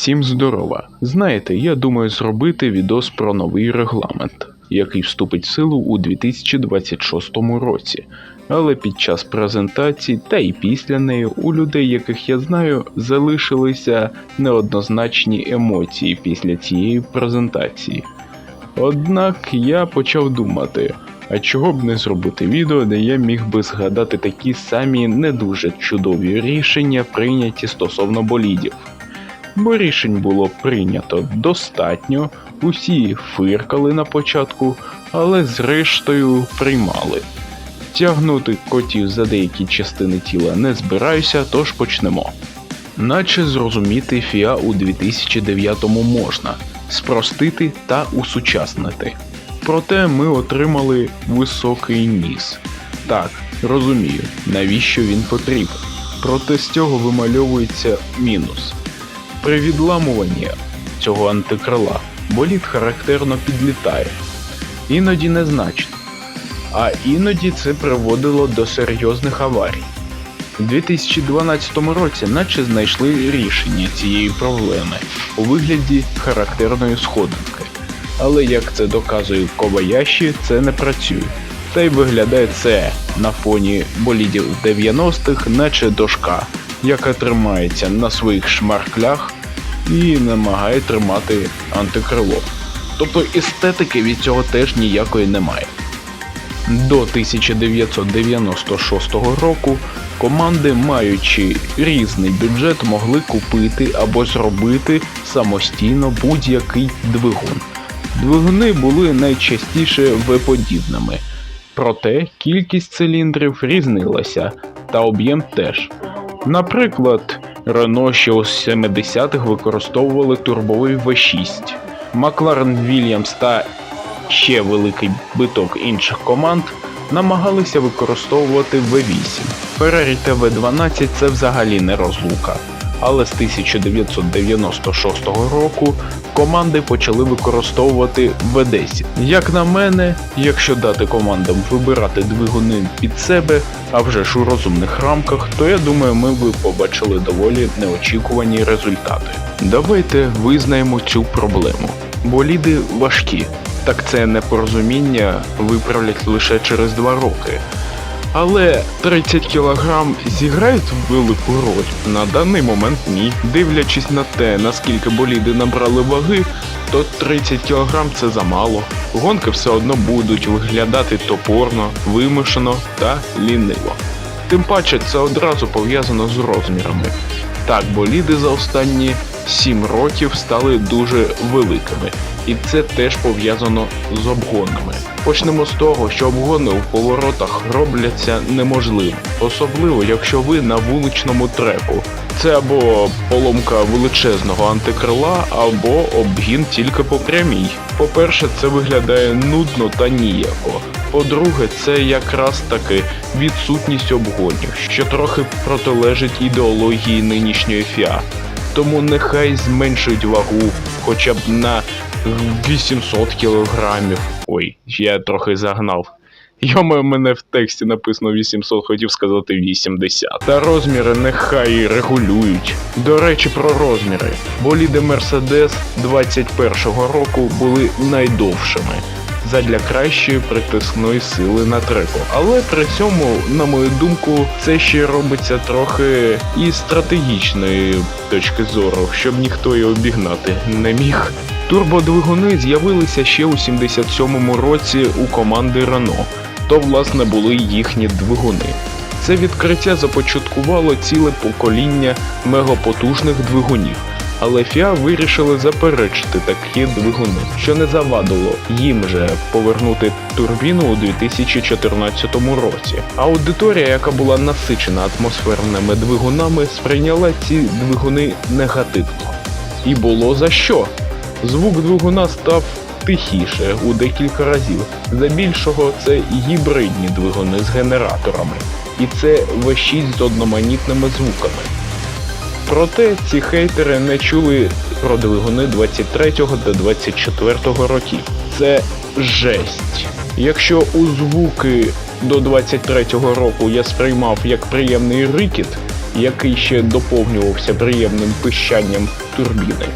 Всім здорова. Знаєте, я думаю зробити відос про новий регламент, який вступить в силу у 2026 році. Але під час презентації та й після неї у людей, яких я знаю, залишилися неоднозначні емоції після цієї презентації. Однак я почав думати, а чого б не зробити відео, де я міг би згадати такі самі не дуже чудові рішення, прийняті стосовно болідів. Бо рішень було прийнято достатньо, усі фиркали на початку, але зрештою приймали. Тягнути котів за деякі частини тіла не збираюся, тож почнемо. Наче зрозуміти фіа у 2009-му можна, спростити та усучаснити. Проте ми отримали високий ніс. Так, розумію, навіщо він потрібен. Проте з цього вимальовується мінус. При відламуванні цього антикрила болід характерно підлітає, іноді незначно, а іноді це приводило до серйозних аварій. У 2012 році наче знайшли рішення цієї проблеми у вигляді характерної сходинки. Але як це доказує Кобаяші, це не працює. Та й виглядає це на фоні болідів 90-х, наче дошка, яка тримається на своїх шмарклях і намагає тримати антикрило. Тобто естетики від цього теж ніякої немає. До 1996 року команди, маючи різний бюджет, могли купити або зробити самостійно будь-який двигун. Двигуни були найчастіше V-подібними, проте кількість циліндрів різнилася, та об'єм теж. Наприклад, Рено ще у 70-х використовували турбовий V6, Макларен Вільямс та ще великий биток інших команд намагалися використовувати V8. Ferrari та V12 це взагалі не розлука. Але з 1996 року команди почали використовувати V10. Як на мене, якщо дати командам вибирати двигуни під себе, а вже ж у розумних рамках, то я думаю, ми би побачили доволі неочікувані результати. Давайте визнаємо цю проблему. Боліди важкі, так це непорозуміння виправлять лише через 2 роки. Але 30 кг зіграють велику роль. На даний момент ні. Дивлячись на те, наскільки боліди набрали ваги, то 30 кг це замало. Гонки все одно будуть виглядати топорно, вимушено та ліниво. Тим паче це одразу пов'язано з розмірами. Так, боліди за останні 7 років стали дуже великими, і це теж пов'язано з обгонами. Почнемо з того, що обгони у поворотах робляться неможливим, особливо якщо ви на вуличному треку. Це або поломка величезного антикрила, або обгін тільки по прямій. По-перше, це виглядає нудно та ніяко. По-друге, це якраз таки відсутність обгонів, що трохи протилежить ідеології нинішньої ФІА. Тому нехай зменшують вагу хоча б на 800 кілограмів. Ой, я трохи загнав. Йома, мене в тексті написано 800, хотів сказати 80. Та розміри нехай регулюють. До речі, про розміри. Боліди Mercedes 21-го року були найдовшими задля кращої притискної сили на треку. Але при цьому, на мою думку, це ще робиться трохи із стратегічної точки зору, щоб ніхто її обігнати не міг. Турбодвигуни з'явилися ще у 77-му році у команди Renault. То, власне, були їхні двигуни. Це відкриття започаткувало ціле покоління мегапотужних двигунів. Але FIA вирішили заперечити такі двигуни, що не завадило їм же повернути турбіну у 2014 році. Аудиторія, яка була насичена атмосферними двигунами, сприйняла ці двигуни негативно. І було за що. Звук двигуна став тихіше у декілька разів. Здебільшого це гібридні двигуни з генераторами, і це V6 з одноманітними звуками. Проте ці хейтери не чули про двигуни 23 та 24 років. Це жесть. Якщо у звуки до 23-го року я сприймав як приємний рикіт, який ще доповнювався приємним пищанням турбіни,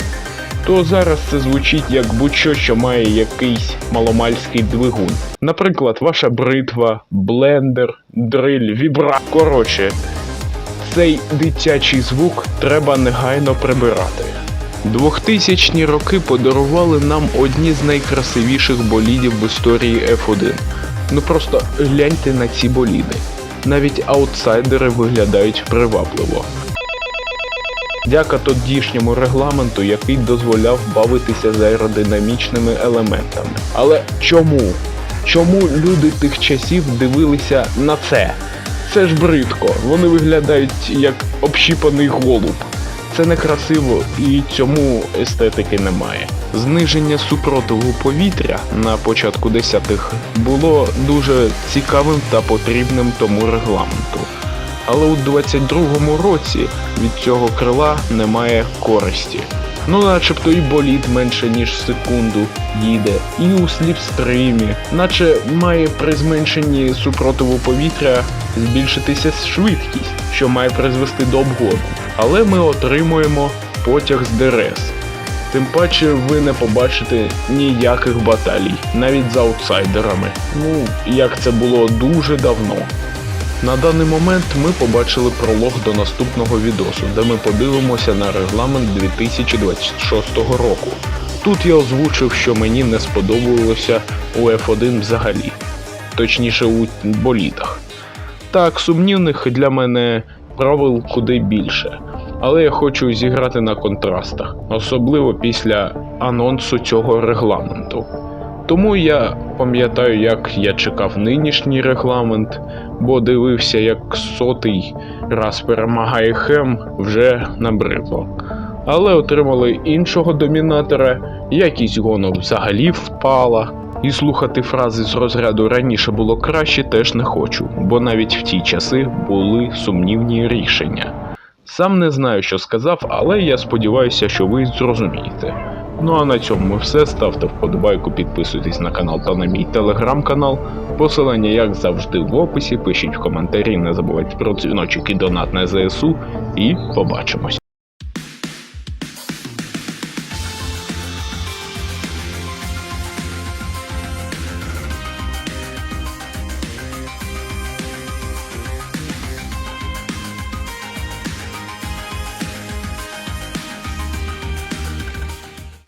то зараз це звучить як будь-що, що має якийсь маломальський двигун. Наприклад, ваша бритва, блендер, дриль, вібра. Коротше, цей дитячий звук треба негайно прибирати. 2000-ні роки подарували нам одні з найкрасивіших болідів в історії F1. Ну просто гляньте на ці боліди. Навіть аутсайдери виглядають привабливо. Дяка тодішньому регламенту, який дозволяв бавитися з аеродинамічними елементами. Але чому? Чому люди тих часів дивилися на це? Це ж бридко, вони виглядають як общіпаний голуб. Це некрасиво і цьому естетики немає. Зниження супротиву повітря на початку десятих було дуже цікавим та потрібним тому регламенту. Але у 22-му році від цього крила немає користі. Ну, начебто і боліт менше ніж секунду їде, і у сліпстримі, наче має при зменшенні супротиву повітря збільшитися швидкість, що має призвести до обгону. Але ми отримуємо потяг з ДРС. Тим паче ви не побачите ніяких баталій, навіть з аутсайдерами. Ну, як це було дуже давно. На даний момент ми побачили пролог до наступного відосу, де ми подивимося на регламент 2026 року. Тут я озвучив, що мені не сподобалося у F1 взагалі, точніше у болітах. Так, сумнівних для мене правил куди більше, але я хочу зіграти на контрастах, особливо після анонсу цього регламенту. Тому я пам'ятаю, як я чекав нинішній регламент, бо дивився, як сотий раз перемагає Хем вже набридло. Але отримали іншого домінатора, якість гонок взагалі впала. І слухати фрази з розряду раніше було краще теж не хочу, бо навіть в ті часи були сумнівні рішення. Сам не знаю, що сказав, але я сподіваюся, що ви зрозумієте. Ну а на цьому все. Ставте вподобайку, підписуйтесь на канал та на мій телеграм-канал. Посилання, як завжди, в описі. Пишіть в коментарі, не забувайте про дзвіночок і донат на ЗСУ. І побачимось.